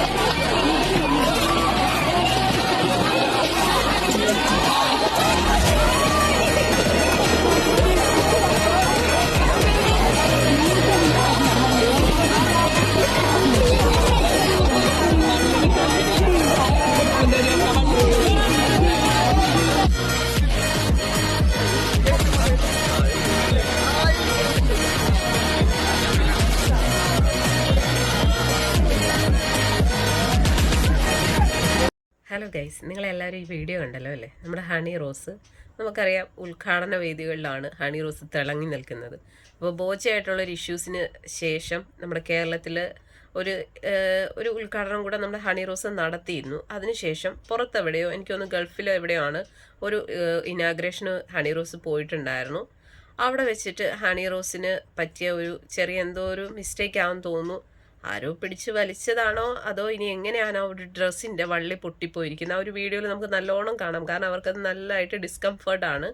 Yeah. Hello guys നിങ്ങളെല്ലാവരും ഈ video കണ്ടല്ലോ അല്ലേ? നമ്മുടെ ഹണി റോസ് നമുക്കറിയാം ഉദ്ഘാടന വേദികളിലാണ് ഹണി റോസ് തിളങ്ങി നിൽക്കുന്നത്. അപ്പോൾ ബോച്ചയായിട്ടുള്ള ഒരു ഇഷ്യൂസിന് ശേഷം നമ്മുടെ കേരളത്തിൽ ഒരു ഒരു ഉദ്ഘാടനം കൂടെ നമ്മുടെ ഹണി റോസ് നടത്തിയിരുന്നു. അതിനുശേഷം പുറത്തെവിടെയോ എനിക്കൊന്ന് ഗൾഫിലോ എവിടെയോ ആണ് ഒരു ഇനാഗ്രേഷന് ഹണി റോസ് പോയിട്ടുണ്ടായിരുന്നു. അവിടെ വെച്ചിട്ട് ഹണി റോസിന് പറ്റിയ ഒരു ചെറിയ എന്തോ ഒരു മിസ്റ്റേക്ക് ആണെന്ന് തോന്നുന്നു. ആരോ പിടിച്ച് വലിച്ചതാണോ അതോ ഇനി എങ്ങനെയാണ് ആ ഒരു ഡ്രസ്സിന്റെ വള്ളി പൊട്ടിപ്പോയിരിക്കുന്നത്? ആ ഒരു വീഡിയോയിൽ നമുക്ക് നല്ലോണം കാണാം. കാരണം അവർക്കത് നല്ലതായിട്ട് ഡിസ്കംഫർട്ടാണ്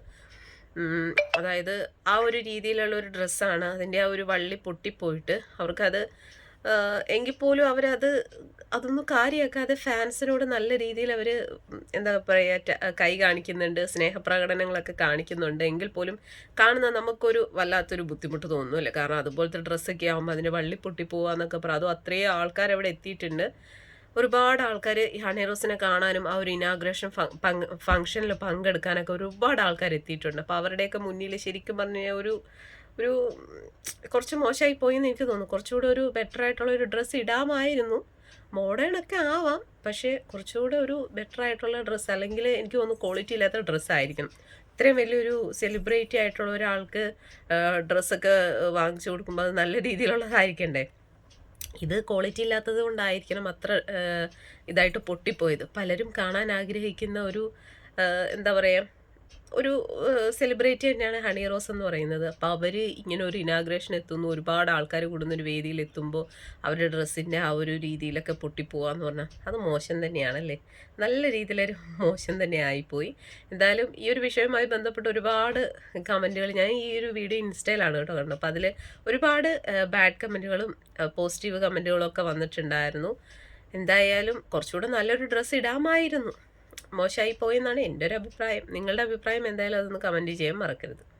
അതായത് ആ ഒരു രീതിയിലുള്ള ഒരു ഡ്രസ്സാണ് അതിന്റെ ആ ഒരു വള്ളി പൊട്ടിപ്പോയിട്ട് അവർക്കത് എങ്കിൽ പോലും അവരത് അതൊന്നും കാര്യമാക്കാതെ ഫാൻസിനോട് നല്ല രീതിയിൽ അവർ എന്താ പറയുക കൈ കാണിക്കുന്നുണ്ട് സ്നേഹപ്രകടനങ്ങളൊക്കെ കാണിക്കുന്നുണ്ട്. എങ്കിൽ പോലും കാണുന്ന നമുക്കൊരു വല്ലാത്തൊരു ബുദ്ധിമുട്ട് തോന്നുന്നു അല്ലേ? കാരണം അതുപോലത്തെ ഡ്രസ്സൊക്കെ ആകുമ്പോൾ അതിന്റെ വള്ളി പൊട്ടി പോവാന്നൊക്കെ പറയും അതും അത്രയും ആൾക്കാർ അവിടെ എത്തിയിട്ടുണ്ട്. ഒരുപാട് ആൾക്കാർ ഹണി റോസിനെ കാണാനും ആ ഒരു ഇനാഗ്രേഷൻ ഫംഗ്ഷനിൽ പങ്കെടുക്കാനൊക്കെ ഒരുപാട് ആൾക്കാർ എത്തിയിട്ടുണ്ട് അപ്പോൾ അവരുടെയൊക്കെ മുന്നിൽ ശരിക്കും പറഞ്ഞ ഒരു ഒരു കുറച്ച് മോശമായി പോയി എന്ന് എനിക്ക് തോന്നുന്നു. കുറച്ചുകൂടെ ഒരു ബെറ്റർ ആയിട്ടുള്ള ഒരു ഡ്രസ്സ് ഇടാമായിരുന്നു. മോഡേൺ ഒക്കെ ആവാം. പക്ഷേ കുറച്ചുകൂടെ ഒരു ബെറ്റർ ആയിട്ടുള്ള ഡ്രസ്സ് അല്ലെങ്കിൽ എനിക്ക് തോന്നുന്നു ക്വാളിറ്റി ഇല്ലാത്ത ഡ്രസ്സ് ആയിരിക്കും ഇത്രയും വലിയൊരു സെലിബ്രിറ്റി ആയിട്ടുള്ള ഒരാൾക്ക് ഡ്രസ്സൊക്കെ വാങ്ങിച്ചു കൊടുക്കുമ്പോൾ അത് നല്ല രീതിയിലുള്ളതായിരിക്കണ്ടേ? ഇത് ക്വാളിറ്റി ഇല്ലാത്തത് കൊണ്ടായിരിക്കണം അത്ര ഇതായിട്ട് പൊട്ടിപ്പോയത്. പലരും കാണാൻ ആഗ്രഹിക്കുന്ന ഒരു എന്താ പറയുക ഒരു സെലിബ്രിറ്റി തന്നെയാണ് ഹണി റോസ് എന്ന് പറയുന്നത്. അപ്പോൾ അവർ ഇങ്ങനെ ഒരു ഇനാഗ്രേഷൻ എത്തുന്നു. ഒരുപാട് ആൾക്കാർ കൂടുന്ന ഒരു വേദിയിൽ എത്തുമ്പോൾ അവരുടെ ഡ്രസ്സിന്റെ ആ ഒരു രീതിയിലൊക്കെ പൊട്ടിപ്പോവാന്ന് പറഞ്ഞാൽ അത് മോശം തന്നെയാണല്ലേ? നല്ല രീതിയിലൊരു മോശം തന്നെ ആയിപ്പോയി. എന്തായാലും ഈ ഒരു വിഷയവുമായി ബന്ധപ്പെട്ട് ഒരുപാട് കമന്റുകൾ ഞാൻ ഈ ഒരു വീഡിയോ ഇൻസ്റ്റയിലാണ് കേട്ടോ കണ്ടത്. അപ്പോൾ അതിൽ ഒരുപാട് ബാഡ് കമന്റുകളും പോസിറ്റീവ് കമന്റുകളും ഒക്കെ വന്നിട്ടുണ്ടായിരുന്നു. എന്തായാലും കുറച്ചുകൂടെ നല്ലൊരു ഡ്രസ്സ് ഇടാമായിരുന്നു. മോശമായി പോയെന്നാണ് എന്റെ ഒരു അഭിപ്രായം. നിങ്ങളുടെ അഭിപ്രായം എന്തായാലും അതൊന്ന് കമന്റ് ചെയ്യാൻ മറക്കരുത്.